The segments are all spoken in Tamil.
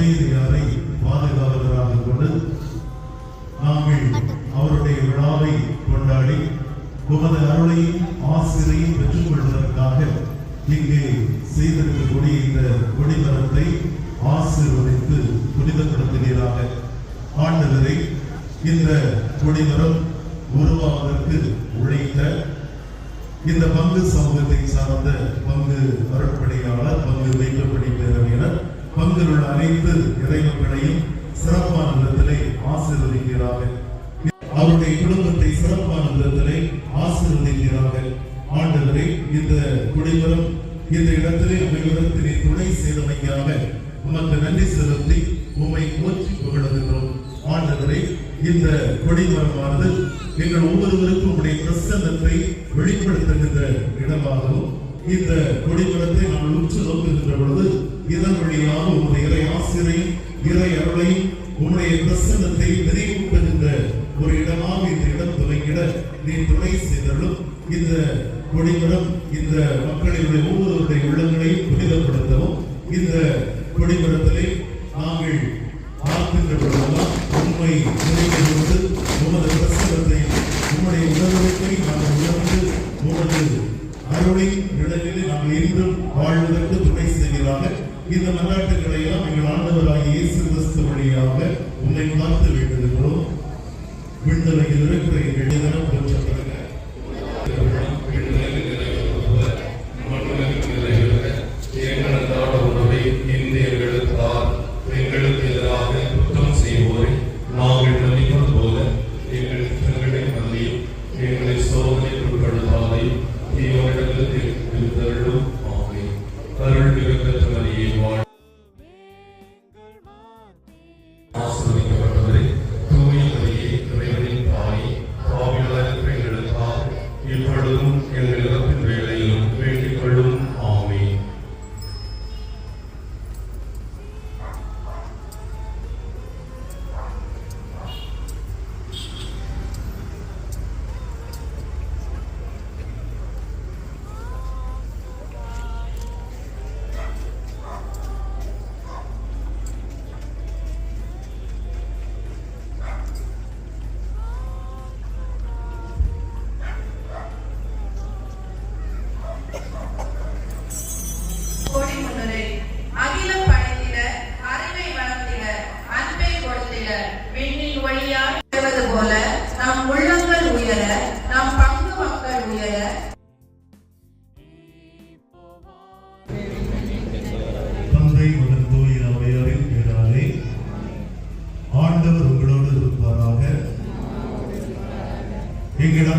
சபையினரை பாதுகாவலராக கொண்டு நாங்கள் அவருடைய விழாவை கொண்டாடி உமது அருளையும் ஆசிரியையும் பெற்றுக் கொள்வதற்காக இங்கே செய்திருக்கக்கூடிய இந்த கொடிமரத்தை ஆசீர்வதித்து புனிதப்படுத்தினீராக ஆண்டவரை இந்த கொடிமரம் உருவாவதற்கு உழைத்த இந்த பங்கு சமூகத்தை சார்ந்த பங்கு அருட்பணியாளர் பங்கு வைக்கப்படி பேரவையினர் பங்கில் உள்ள அனைத்து இறைவர்களையும் சிறப்பான விதத்திலே ஆசீர்வதிக்கிறார்கள். அவருடைய குடும்பத்தை சிறப்பான விதத்திலே ஆசீர்வதிக்கிறார்கள். ஆண்டவரை இந்த குடிவரம் இந்த இடத்திலே அமைவதற்கு நீ துணை செய்தமைக்காக உமக்கு நன்றி செலுத்தி உம்மை போற்றி புகழுகின்றோம். ஆண்டவரை இந்த கொடிமரமானது எங்கள் ஒவ்வொருவருக்கும் உடைய பிரசன்னத்தை வெளிப்படுத்துகின்ற இடமாகவும் இந்த கொடிமரத்தை நாம் உற்று நோக்குகின்ற பொழுது இதன் வழியாக உங்களுடைய இறை ஆசிரியையும் இறை அருளையும் உன்னுடைய பிரசன்னத்தை நினைவூட்டுகின்ற ஒரு இடமாக இந்த இடம் துவங்கிட நீ துணை செய்தருளும். இந்த கொடிமரம் இந்த மக்களினுடைய ஒவ்வொருவருடைய உள்ளங்களையும் புனிதப்படுத்தவும் இந்த கொடிமரத்திலே நாங்கள் பார்க்கின்ற பொழுதெல்லாம் உண்மை நினைக்கிறது உமது பிரசனத்தை உம்முடைய உணர்வுகளை நாங்கள் உணர்ந்து உமது அருளை நிழலில் நாங்கள் இன்றும் வாழ்வதற்கு துணை செய்கிறார்கள் இந்த மன்றாட்டுகளை எல்லாம் எங்கள் ஆண்டவராக இயேசு கிறிஸ்து வழியாக உன்னை உணர்த்து வேண்டுகிறோம்.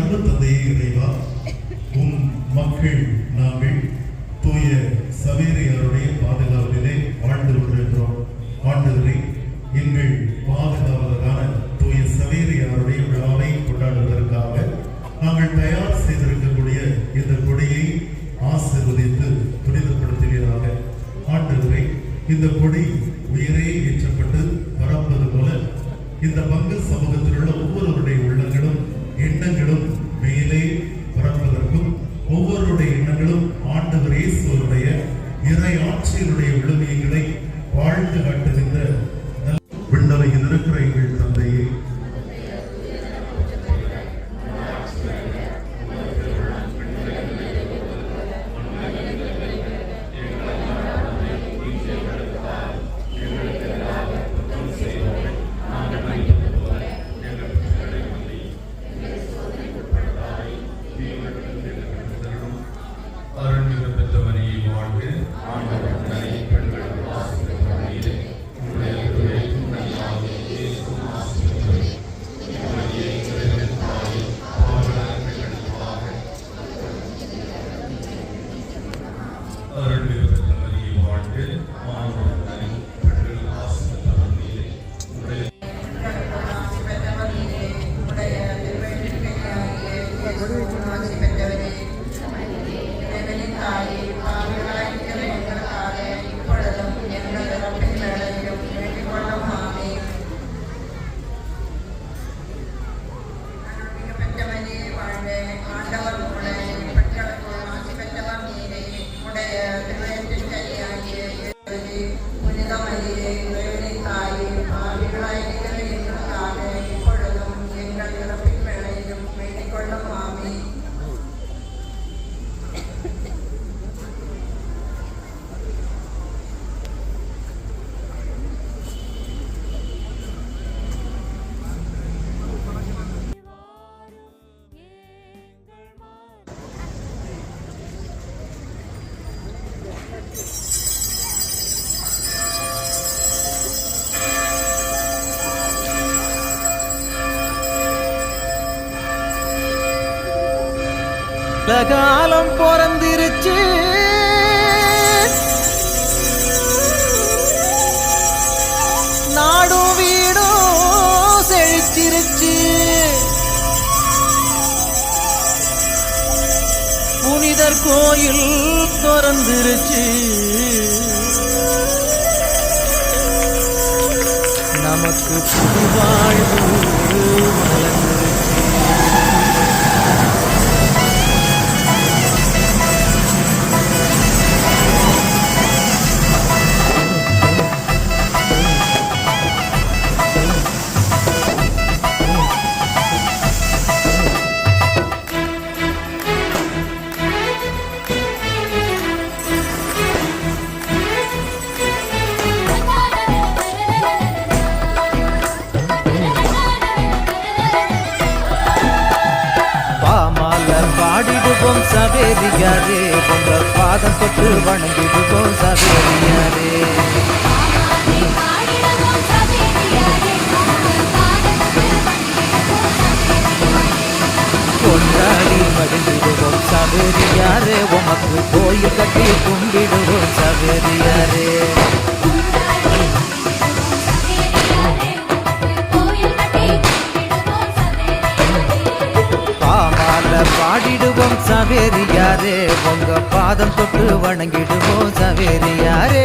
அன்பு தந்தையே இறைவா உம் மக்கள் நாங்கள் தூய சவேரியாருடைய பாதுகாவலிலே வாழ்ந்து கொண்டிருக்கிறோம் ஆண்டவரை எங்கள் பாதுகாவலரான தூய சவேரியாருடைய விழாவை கொண்டாடுவதற்காக நாங்கள் தயார் செய்திருக்கக்கூடிய இந்த கொடியை ஆசீர்வதித்து புனிதப்படுத்துகிறாக ஆண்டவரை இந்த கொடி இறை ஆட்சியினுடைய விழுமியங்களை வாழ்ந்து காட்டுகின்ற అరణ్య காலம் பிறந்திருச்சு. நாடும் வீடும் செழிச்சிருச்சு. புனிதர் கோயில் திறந்துருச்சு. நமக்கு புது வாழ்வு சவேரியாரே உங்க பாதம் தொட்டு வணங்கிடுவோம் சவேரியாரே கொண்டாடி மகிழ்ந்திடுவோம் சவேரியாரே உமக்கு கோயில் கட்டி கும்பிடுவோம் சவேரியாரே சவேரியாரே உங்க பாதம் தொட்டு வணங்கிடுவோம் சவேரியாரே.